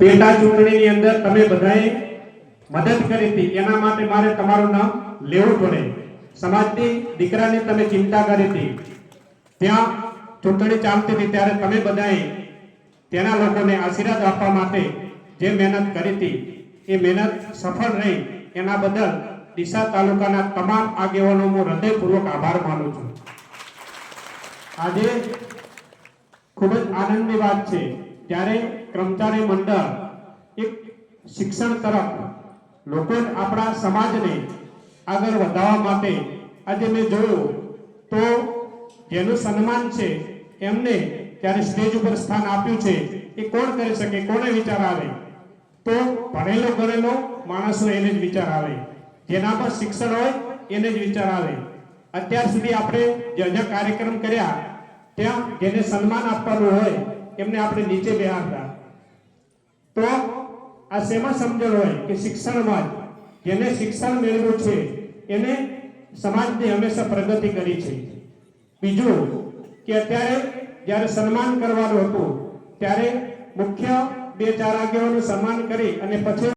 પેટા ચૂંટણીની અંદર તમે બધાએ મદદ કરી હતી. એના માટે મારે તમારું નામ લેવું પડે. સમાજની દીકરાની તમે ચિંતા કરી હતી. ત્યાં ચૂંટણી ચાલતી હતી ત્યારે તમે બધાએ તેના લોકોને આશીર્વાદ આપવા માટે જે મહેનત કરી હતી, એ મહેનત સફળ રહી. એના બદલ ડીસા તાલુકાના તમામ આગેવાનો હું હૃદયપૂર્વક આભાર માનું છું. આજે ખૂબ જ આનંદની વાત છે. જ્યારે કર્મચારી મંડળ, એક શિક્ષણ તરફ લોકો આપણા સમાજને આગળ વધારવા માટે આજે મેં જોયું તો જેનું સન્માન છે એમને ત્યારે સ્ટેજ ઉપર સ્થાન આપ્યું છે. એ કોણ કરી શકે? કોને વિચાર આવે? તો ભણેલો ગણેલો માણસનો એને જ વિચાર આવે. જેના પર શિક્ષણ હોય એને જ વિચાર આવે. અત્યાર સુધી આપણે જે કાર્યક્રમ કર્યા, ત્યાં જેને સન્માન આપવાનું હોય એમને આપણે નીચે બેહાડતા. તો આ શેમાં સમજણ હોય કે શિક્ષણમાં જેને શિક્ષણ મેળવ્યું છે, એને સમાજની હંમેશા પ્રગતિ કરી છે. બીજું કે અત્યારે જ્યારે સન્માન કરવાનું હતું, ત્યારે મુખ્ય બે ચાર આગેવાનું સન્માન કરી અને પછી